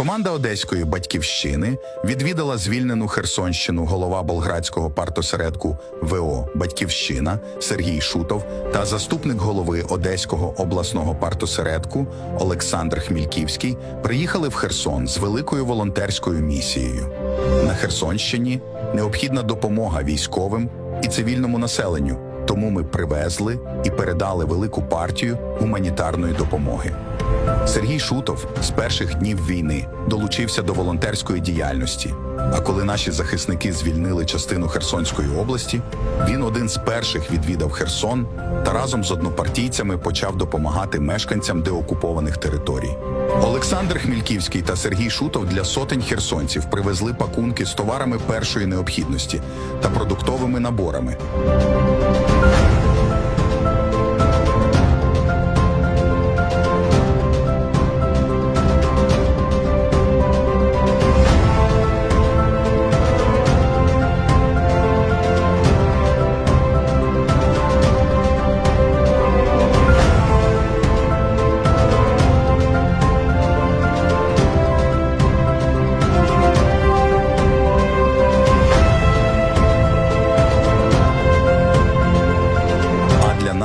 Команда одеської батьківщини відвідала звільнену Херсонщину голова болградського партосередку ВО Батьківщина Сергій Шутов та заступник голови Одеського обласного партосередку Олександр Хмільківський приїхали в Херсон з великою волонтерською місією. На Херсонщині необхідна допомога військовим і цивільному населенню. Тому ми привезли і передали велику партію гуманітарної допомоги. Сергій Шутов з перших днів війни долучився до волонтерської діяльності. А коли наші захисники звільнили частину Херсонської області, він один з перших відвідав Херсон та разом з однопартійцями почав допомагати мешканцям деокупованих територій. Олександр Хмільківський та Сергій Шутов для сотень херсонців привезли пакунки з товарами першої необхідності та продуктовими наборами.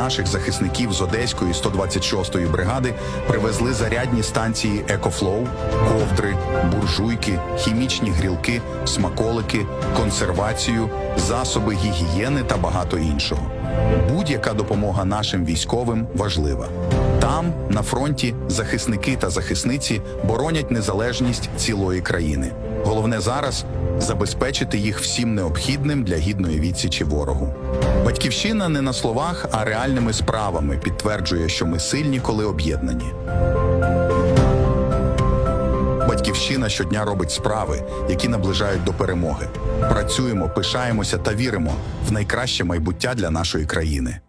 Наших захисників з Одеської 126-ї бригади привезли зарядні станції Екофлоу, ковдри, буржуйки, хімічні грілки, смаколики, консервацію, засоби гігієни та багато іншого. Будь-яка допомога нашим військовим важлива. Там, на фронті, захисники та захисниці боронять незалежність цілої країни. Головне зараз забезпечити їх всім необхідним для гідної відсічі ворогу. Батьківщина не на словах, а реальними справами підтверджує, що ми сильні, коли об'єднані. Батьківщина щодня робить справи, які наближають до перемоги. Працюємо, пишаємося та віримо в найкраще майбуття для нашої країни.